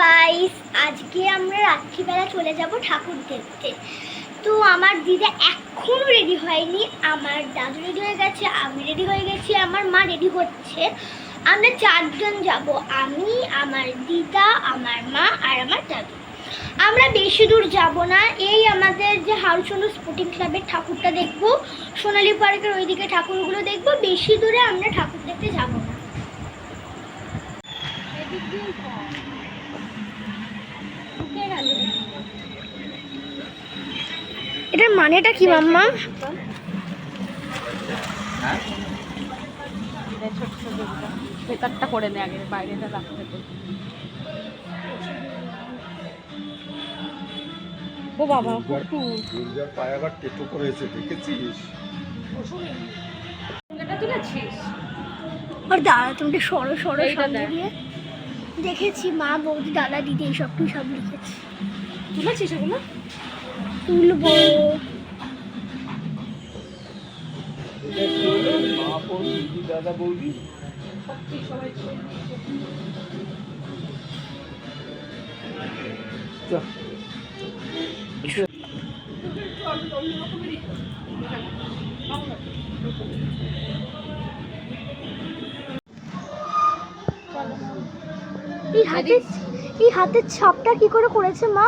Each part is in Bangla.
গাইস আজকে আমরা রাত্রিবেলা চলে যাব ঠাকুর দেখতে। তো আমার দিদা এখনও রেডি হয়নি, আমার দাদু রেডি হয়ে গেছে, আমি রেডি হয়ে গেছি, আমার মা রেডি হচ্ছে। আমরা চারজন যাব, আমি, আমার দিদা, আমার মা আর আমার দাদু। আমরা বেশি দূর যাব না, এই আমাদের যে হাউসন্ড স্পোর্টিং ক্লাবের ঠাকুরটা দেখব, সোনালী পার্কের ওইদিকে ঠাকুরগুলো দেখব, বেশি দূরে আমরা ঠাকুর দেখতে যাব না। এটার মানেটা কি মাম্মা? হ্যাঁ এটা ছোট ছোট যেগুলো ভেতরটা করে নে আগে বাইরেটা রাখতে তো ও বাবা দুর্গার পায়ে আবার টেটু করেছে দেখেছিস? তুলেছিস? আর দাদা তুমি সরো সরো এইটা দিয়ে। দেখেছি মা বৌদি দাদা দিদি এইসব কি সব লিখেছি। তুলেছিস এগুলো তুলবো এই হাতের এই হাতের ছাপটা কি করে করেছে মা?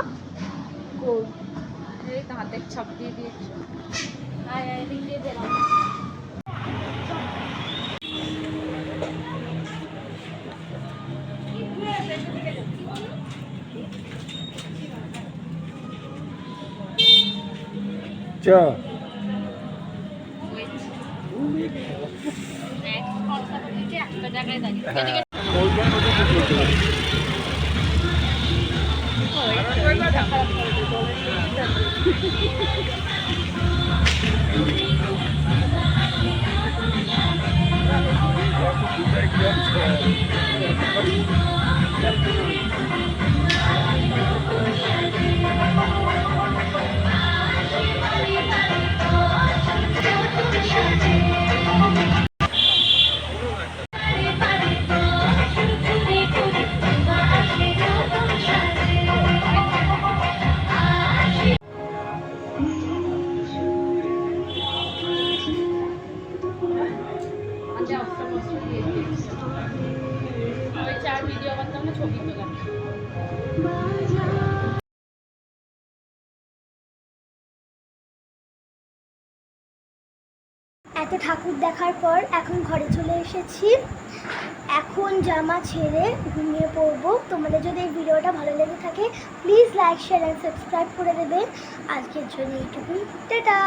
এই তো হাতের ছাপ দিয়ে দিয়েছি। আয় এদিক দিয়ে দিলাম চ। একটা জায়গায় দাঁড়িয়ে। Thank you. ওই এত ঠাকুর দেখার পর এখন ঘরে চলে এসেছি। এখন জামা ছেড়ে ঘুমিয়ে পড়ব। তোমাদের যদি এই ভিডিওটা ভালো লেগে থাকে please like share and subscribe করে দেবে। আজকের জন্য এইটুকুই। টাটা!